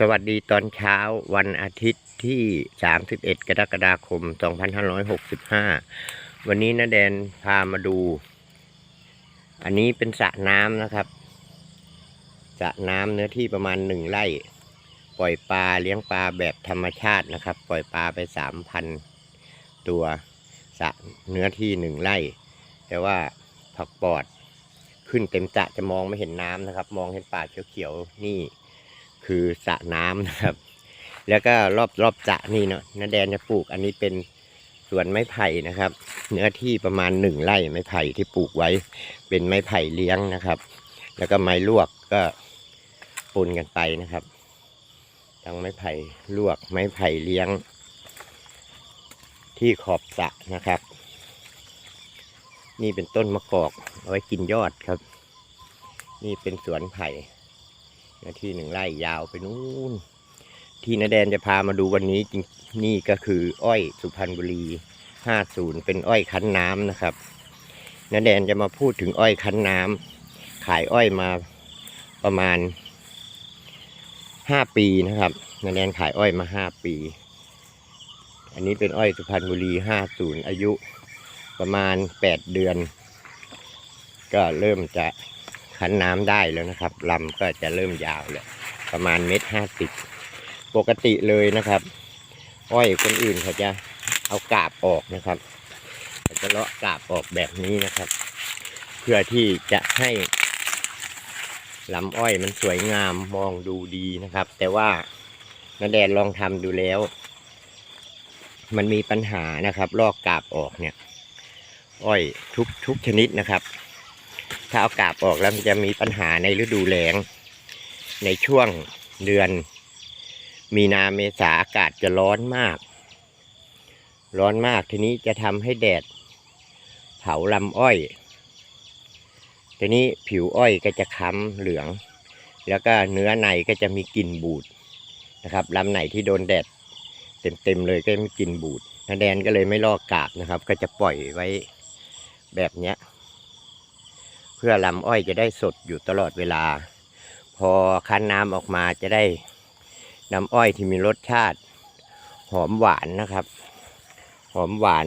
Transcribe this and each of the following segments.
สวัสดีตอนเช้าวันอาทิตย์ที่ 31 กรกฎาคม 2565 วันนี้นาแดนพามาดู อันนี้เป็นสระน้ำนะครับ สระน้ำเนื้อที่ประมาณหนึ่งไร่ ปล่อยปลาเลี้ยงปลาแบบธรรมชาตินะครับ ปล่อยปลาไป 3,000 ตัวสระเนื้อที่หนึ่งไร่ แต่ว่าผักปอดขึ้นเต็มสระจะมองไม่เห็นน้ำนะครับ มองเห็นป่าเขียวๆนี่ คือสระน้ำนะครับ แล้วก็รอบรอบสระนี่เนาะนาแดนจะปลูกอันนี้เป็นสวนไม้ไผ่นะครับ เนื้อที่ประมาณหนึ่งไร่ไม้ไผ่ที่ปลูกไว้ เป็นไม้ไผ่เลี้ยงนะครับ แล้วก็ไม้ลวกก็ปนกันไปนะครับทั้งไม้ไผ่ลวกไม้ไผ่เลี้ยง ที่ขอบสระนะครับ นี่เป็นต้นมะกอกเอาไว้กินยอดครับ นี่เป็นสวนไผ่ นื้อที่หนึ่งไร่ยาวไปนู้น ที่นาแดนจะพามาดูวันนี้จริงนี่ก็คือ อ้อยสุพรรณบุรีห้าศูนย์เป็นอ้อยคั้นน้ำนะครับนาแดนจะมาพูดถึงอ้อยคั้นน้ำขายอ้อยมาประมาณห้าปีนะครับนาแดนขายอ้อยมาห้าปี อันนี้เป็นอ้อยสุพรรณบุรีห้าศูนย์อายุประมาณแปดเดือน ก็เริ่มจะ คั้นน้ำได้แล้วนะครับลำก็จะเริ่มยาวเลยประมาณเมตรห้าสิบปกติเลยนะครับ อ้อยคนอื่นเขาจะเอากาบออกนะครับเขาจะเลาะกาบออกแบบนี้นะครับ เพื่อที่จะให้ลำอ้อยมันสวยงามมองดูดีนะครับ แต่ว่านาแดนลองทำดูแล้ว มันมีปัญหานะครับ ลอกกาบออกเนี่ย อ้อยทุกทุกชนิดนะครับ ถ้าเอากาบออกแล้วมันจะมีปัญหาในฤดูแล้ง ในช่วงเดือน มีนาเมษาอากาศจะร้อนมาก ร้อนมากทีนี้จะทำให้แดด เผาลำอ้อย ทีนี้ผิวอ้อยก็จะค้ำเหลือง แล้วก็เนื้อในก็จะมีกลิ่นบูดนะครับลำไหนที่โดนแดดเต็มๆเลยก็มีกลิ่นบูดนาแดนก็เลยไม่ลอกกาบนะครับ ก็จะปล่อยไว้แบบเนี้ย พื่อลำอ้อยจะได้สดอยู่ตลอดเวลา พอคั้นน้ำออกมาจะได้น้ำอ้อยที่มีรสชาติ หอมหวานนะครับ หอมหวาน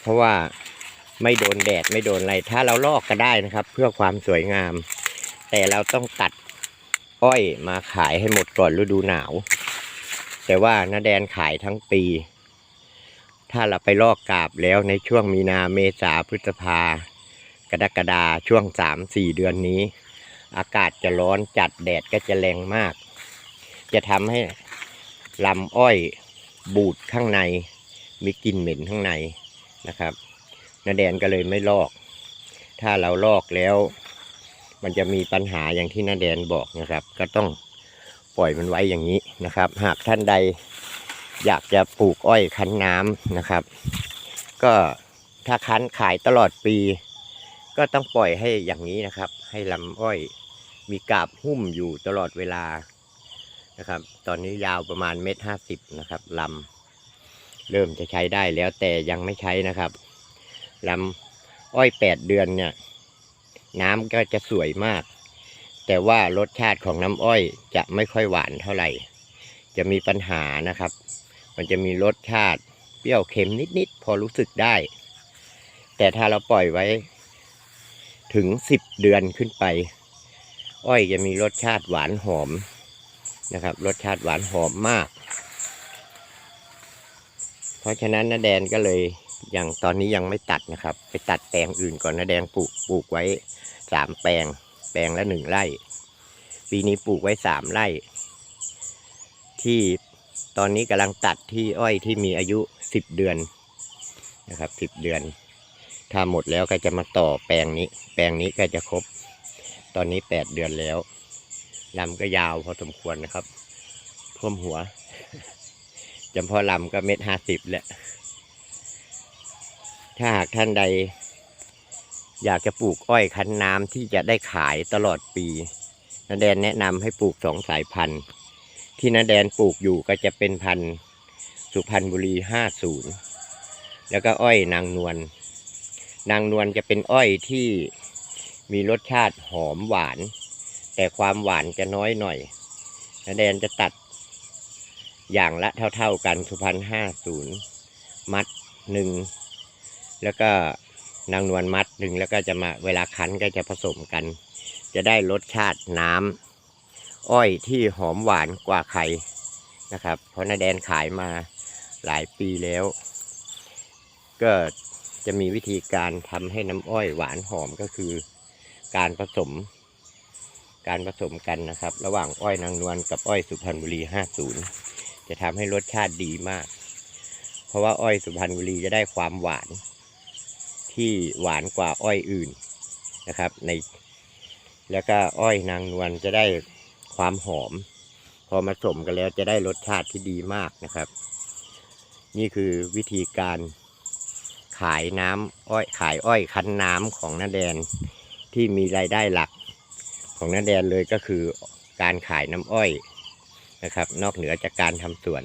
เพราะว่าไม่โดนแดดไม่โดนอะไร ถ้าเราลอกก็ได้นะครับ เพื่อความสวยงาม แต่เราต้องตัดอ้อยมาขายให้หมดก่อนฤดูหนาว แต่ว่านาแดนขายทั้งปี ถ้าเราไปลอกกาบแล้วในช่วงมีนาเมษาพฤษภา กรกฎาช่วงสามสี่เดือนนี้ อากาศจะร้อนจัดแดดก็จะแรงมาก จะทำให้ลำอ้อยบูดข้างใน มีกลิ่นเหม็นข้างในนะครับนาแดนก็เลยไม่ลอก ถ้าเราลอกแล้ว มันจะมีปัญหาอย่างที่นาแดนบอกนะครับ ก็ต้องปล่อยมันไว้อย่างนี้นะครับ หากท่านใดอยากจะปลูกอ้อยคั้นน้ำนะครับ ก็ถ้าคั้นขายตลอดปี ก็ต้องปล่อยให้อย่างนี้นะครับ ให้ลำอ้อยมีกาบหุ้มอยู่ตลอดเวลานะครับ ตอนนี้ยาวประมาณเมตรห้าสิบนะครับลำเริ่มจะใช้ได้แล้วแต่ยังไม่ใช้นะครับลำอ้อยแปดเดือนเนี่ย น้ำก็จะสวยมาก แต่ว่ารสชาติของน้ำอ้อยจะไม่ค่อยหวานเท่าไหร่ จะมีปัญหานะครับ มันจะมีรสชาติเปรี้ยวเค็มนิดๆพอรู้สึกได้ แต่ถ้าเราปล่อยไว้ ถึงสิบเดือนขึ้นไป อ้อยจะมีรสชาติหวานหอมนะครับ รสชาติหวานหอมมาก เพราะฉะนั้นนาแดนก็เลยอย่างตอนนี้ยังไม่ตัดนะครับ ไปตัดแปลงอื่นก่อนนาแดงปลูกปลูกไว้สามแปลง แปลงละหนึ่งไร่ ปีนี้ปลูกไว้สามไร่ ที่ตอนนี้กำลังตัดที่อ้อยที่มีอายุสิบเดือนนะครับสิบเดือน ถ้าหมดแล้วก็จะมาต่อแปลงนี้ แปลงนี้ก็จะครบ ตอนนี้แปดเดือนแล้วลำก็ยาวพอสมควรนะครับท่วมหัวจำเพาะลำก็เม็ดห้าสิบแหละ ถ้าหากท่านใด อยากจะปลูกอ้อยคั้นน้ำที่จะได้ขายตลอดปีนาแดนแนะนำให้ปลูกสองสายพันธุ์ ที่นาแดนปลูกอยู่ก็จะเป็นพันธุ์สุพรรณบุรีห้าศูนย์แล้วก็อ้อยนางนวล นางนวลจะเป็นอ้อยที่มีรสชาติหอมหวาน แต่ความหวานจะน้อยหน่อยนาแดนจะตัดอย่างละเท่าๆกันสุพรรณห้าศูนย์มัดหนึ่งแล้วก็นางนวลมัดหนึ่งแล้วก็จะมาเวลาคั้นก็จะผสมกัน จะได้รสชาติน้ำอ้อยที่หอมหวานกว่าไข่นะครับ เพราะนาแดนขายมาหลายปีแล้ว ก็ จะมีวิธีการทำให้น้ำอ้อยหวานหอมก็คือ การผสม การผสมกันนะครับ ระหว่างอ้อยนางนวลกับอ้อยสุพรรณบุรี 50 จะทำให้รสชาติดีมาก เพราะว่าอ้อยสุพรรณบุรีจะได้ความหวาน ที่หวานกว่าอ้อยอื่นนะครับ ใน แล้วก็อ้อยนางนวลจะได้ความหอม พอมาสมกันแล้วจะได้รสชาติที่ดีมากนะครับ นี่คือวิธีการ ขายน้ำอ้อยขายอ้อยคั้นน้ำของน้าแดนที่มีรายได้หลักของน้าแดนเลยก็คือการขายน้ำอ้อยนะครับ นอกเหนือจากการทำสวน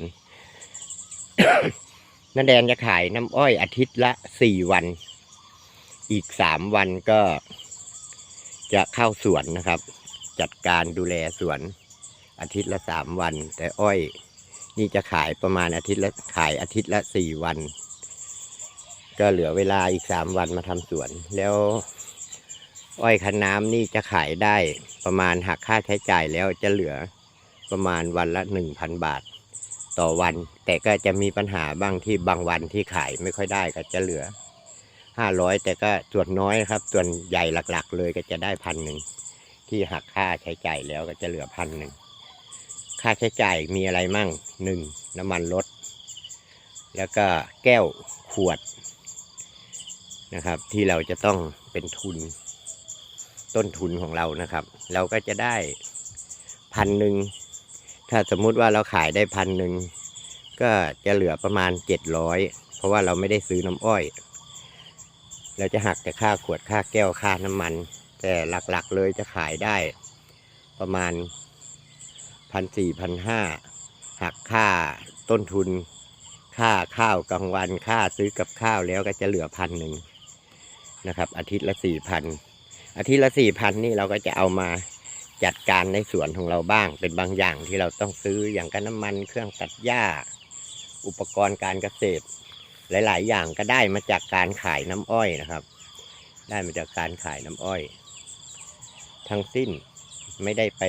น้าแดนจะขายน้ำอ้อยอาทิตย์ละสี่วัน อีกสามวันก็จะเข้าสวนนะครับ จัดการดูแลสวนอาทิตย์ละสามวัน แต่อ้อย นี่จะขายประมาณอาทิตย์ละขายอาทิตย์ละสี่วัน ก็เหลือเวลาอีกสามวันมาทำสวน แล้ว อ้อยคันน้ำนี่จะขายได้ประมาณหักค่าใช้จ่ายแล้วจะเหลือประมาณวันละหนึ่งพันบาท ต่อวัน แต่ก็จะมีปัญหาบ้างที่บางวันที่ขายไม่ค่อยได้ก็จะเหลือห้าร้อยแต่ก็ส่วนน้อยครับ ส่วนใหญ่หลักๆ เลยก็จะได้พันหนึ่งที่หักค่าใช้จ่ายแล้วก็จะเหลือพันหนึ่งค่าใช้จ่ายมีอะไรมั่งหนึ่งน้ำมันรถ แล้วก็แก้วขวด นะครับ ที่เราจะต้องเป็นทุน ต้นทุนของเรานะครับ เราก็จะได้พันหนึ่งถ้าสมมุติว่าเราขายได้พันหนึ่งก็จะเหลือประมาณเจ็ดร้อยเพราะว่าเราไม่ได้ซื้อน้ำอ้อย เราจะหักแต่ค่าขวดค่าแก้วค่าน้ำมัน แต่หลักๆเลยจะขายได้ ประมาณพันสี่พันห้าหักค่าต้นทุน ค่าข้าวกลางวันค่าซื้อกับข้าวแล้วก็จะเหลือพันหนึ่ง นะครับ อาทิตย์ละสี่พันอาทิตย์ละสี่พันนี่เราก็จะเอามาจัดการในสวนของเราบ้าง เป็นบางอย่างที่เราต้องซื้ออย่างกันน้ำมันเครื่องตัดหญ้า อุปกรณ์การเกษตร หลาย ๆ อย่างก็ได้มาจากการขายน้ำอ้อยนะครับ ได้มาจากการขายน้ำอ้อย ทั้งสิ้นไม่ได้ไป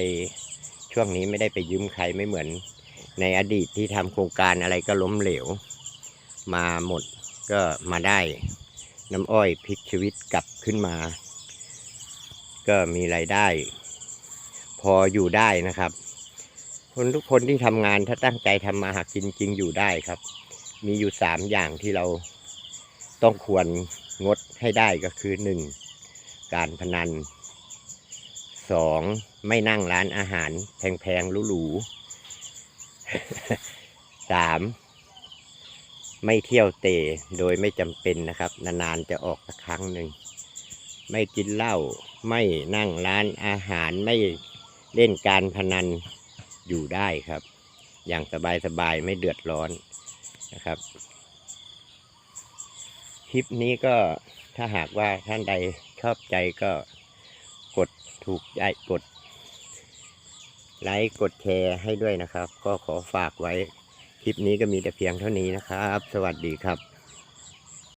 ช่วงนี้ไม่ได้ไปยืมใครไม่เหมือนในอดีตที่ทำโครงการอะไรก็ล้มเหลว มาหมดก็มาได้ น้ำอ้อยพลิกชีวิตกลับขึ้นมา ก็มีรายได้ พออยู่ได้นะครับ คนทุกคนที่ทำงานถ้าตั้งใจทำมาหากินจริงอยู่ได้ครับ มีอยู่สามอย่างที่เราต้องควรงดให้ได้ก็คือหนึ่งการพนันสองไม่นั่งร้านอาหารแพงๆหรูๆสาม ไม่เที่ยวเตะโดยไม่จำเป็นนะครับ นานๆจะออกสักครั้งหนึ่ง ไม่กินเหล้าไม่นั่งร้านอาหารไม่เล่นการพนันอยู่ได้ครับ อย่างสบายๆไม่เดือดร้อนนะครับคลิปนี้ก็ถ้าหากว่าท่านใดชอบใจก็กดถูกใจกดไลค์กดแชร์ให้ด้วยนะครับ ก็ขอฝากไว้ ลิปนี้ก็มีแต่เพียงเท่านี้นะครับ สวัสดีครับ